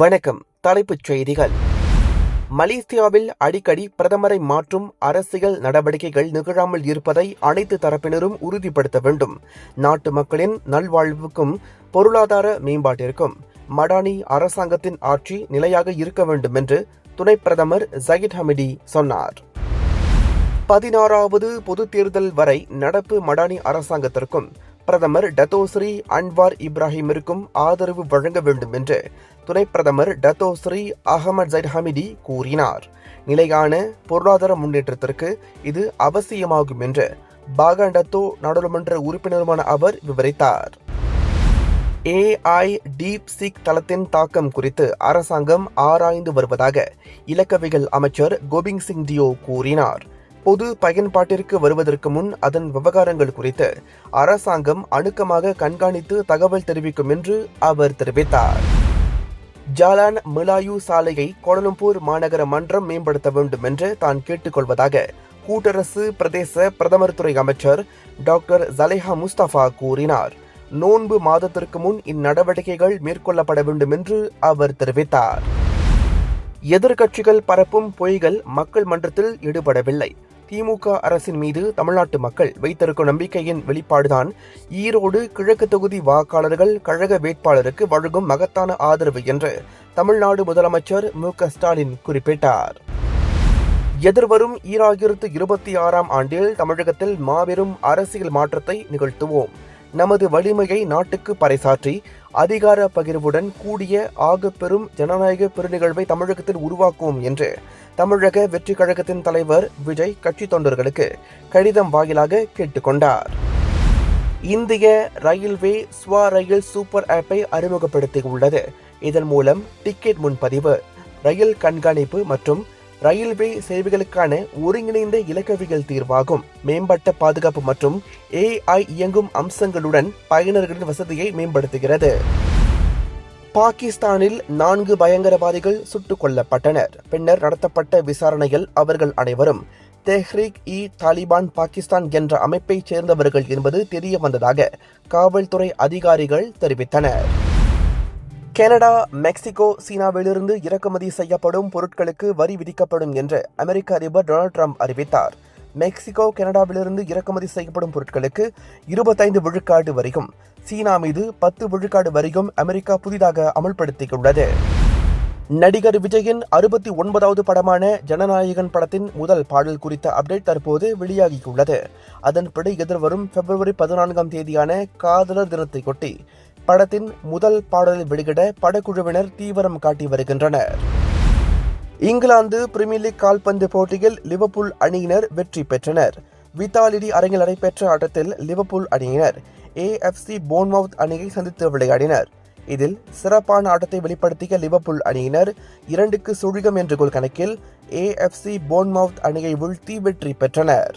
வணக்கம். தலைப்புச் செய்திகள். மலேசியாவில் அடிக்கடி பிரதமரை மாற்றும் அரசியல் நடவடிக்கைகள் நிகழாமல் இருப்பதை அனைத்து தரப்பினரும் உறுதிப்படுத்த வேண்டும். நாட்டு மக்களின் நல்வாழ்வுக்கும் பொருளாதார மேம்பாட்டிற்கும் மடானி அரசாங்கத்தின் ஆட்சி நிலையாக இருக்க வேண்டும் என்று துணை பிரதமர் ஜகித் ஹமிடி சொன்னார். பதினாறாவது பொதுத் தேர்தல் வரை நடப்பு மடானி அரசாங்கத்திற்கும் பிரதமர் டத்தோஸ்ரீ அன்வார் இப்ராஹிமிற்கும் ஆதரவு வழங்க வேண்டும் என்று துணை பிரதமர் டத்தோஸ்ரீ அகமது ஜைட் ஹமிடி கூறினார். நிலையான பொருளாதார முன்னேற்றத்திற்கு இது அவசியமாகும் என்று பாகண்டத்தோ நாடாளுமன்ற உறுப்பினருமான அவர் விவரித்தார். ஏஐ டீப் சிக் தளத்தின் தாக்கம் குறித்து அரசாங்கம் ஆராய்ந்து வருவதாக இலக்கவியல் அமைச்சர் கோபிங் சிங் டியோ கூறினார். பொது பயன்பாட்டிற்கு வருவதற்கு முன் அதன் விவகாரங்கள் குறித்து அரசாங்கம் அணுக்கமாக கண்காணித்து தகவல் தெரிவிக்கும் என்று அவர் தெரிவித்தார். ஜாலான் மிலாயு சாலையை கோலம்பூர் மாநகர மன்றம் மேம்படுத்த வேண்டும் என்று தான் கேட்டுக்கொள்வதாக கூட்டரசு பிரதேச பிரதமர் துறை அமைச்சர் டாக்டர் ஜலேஹா முஸ்தபா கூறினார். நோன்பு மாதத்திற்கு முன் இந்நடவடிக்கைகள் மேற்கொள்ளப்பட வேண்டும் என்று அவர் தெரிவித்தார். எதிர்க்கட்சிகள் பரப்பும் பொய்கள் மக்கள் மன்றத்தில் ஈடுபடவில்லை. திமுக அரசின் மீது தமிழ்நாட்டு மக்கள் வைத்திருக்கும் நம்பிக்கையின் வெளிப்பாடுதான் ஈரோடு கிழக்கு தொகுதி வாக்காளர்கள் கழக வேட்பாளருக்கு வழங்கும் மகத்தான ஆதரவு என்று தமிழ்நாடு முதலமைச்சர் மு ஸ்டாலின் குறிப்பிட்டார். எதிர்வரும் ஈராயிரத்து இருபத்தி ஆறாம் ஆண்டில் தமிழகத்தில் மாபெரும் அரசியல் மாற்றத்தை நிகழ்த்துவோம். நமது வலிமையை நாட்டுக்கு பறைசாற்றி அதிகார பகிர்வுடன் கூடிய ஆக ஜனநாயக பெருநிகழ்வை தமிழகத்தில் உருவாக்குவோம் என்று தமிழக வெற்றி கழகத்தின் தலைவர் விஜய் கட்சி தொண்டர்களுக்கு கடிதம் வாயிலாக கேட்டுக்கொண்டார் இந்திய ரயில்வே ஸ்வா ரயில் சூப்பர் ஆப்பை அறிமுகப்படுத்தியுள்ளது. இதன் மூலம் டிக்கெட் முன்பதிவு ரயில் கண்காணிப்பு மற்றும் ரயில்வே சேவைகளுக்கான ஒருங்கிணைந்த இலக்கவியல் தீர்வாகும். மேம்பட்ட பாதுகாப்பு மற்றும் ஏஐ இயங்கும் அம்சங்களுடன் பயனர்களின் வசதியை மேம்படுத்துகிறது. பாகிஸ்தானில் நான்கு பயங்கரவாதிகள் சுட்டுக் கொல்லப்பட்டனர். பின்னர் நடத்தப்பட்ட விசாரணையில் அவர்கள் அனைவரும் தெஹ்ரீக் இ தாலிபான் பாகிஸ்தான் என்ற அமைப்பைச் சேர்ந்தவர்கள் என்பது தெரிய வந்ததாக காவல்துறை அதிகாரிகள் தெரிவித்தனர். கனடா மெக்சிகோ சீனாவிலிருந்து இறக்குமதி செய்யப்படும் பொருட்களுக்கு வரி விதிக்கப்படும் என்று அமெரிக்க அதிபர் டொனால்ட் ட்ரம்ப் அறிவித்தார். மெக்சிகோ கனடாவிலிருந்து இறக்குமதி செய்யப்படும் பொருட்களுக்கு இருபத்தைந்து விழுக்காடு வரியும் சீனா மீது பத்து விழுக்காடு வரியும் அமெரிக்கா புதிதாக அமல்படுத்தியுள்ளது. நடிகர் விஜயின் அறுபத்தி ஒன்பதாவது படமான ஜனநாயகன் படத்தின் முதல் பாடல் குறித்த அப்டேட் தற்போது வெளியாகியுள்ளது. அதன்படி எதிர்வரும் பிப்ரவரி பதினான்காம் தேதியான காதலர் தினத்தை கொட்டி படத்தின் முதல் பாடலை வெளியிட படக்குழுவினர் தீவிரம் காட்டி வருகின்றனர். இங்கிலாந்து பிரிமியர் லீக் கால்பந்து போட்டியில் லிவர்பூல் அணியினர் வெற்றி பெற்றனர். வித்தாலிடி அரங்கில் நடைபெற்ற ஆட்டத்தில் லிவர்பூல் அணியினர் ஏஎஃப்சி போன்மவுத் அணியை சந்தித்து விளையாடினர். இதில் சிறப்பான ஆட்டத்தை வெளிப்படுத்திய லிவர்பூல் அணியினர் இரண்டுக்கு சுழிகம் என்ற கோல் கணக்கில் ஏஎஃப்சி போன்மவுத் அணியை வீழ்த்தி வெற்றி பெற்றனர்.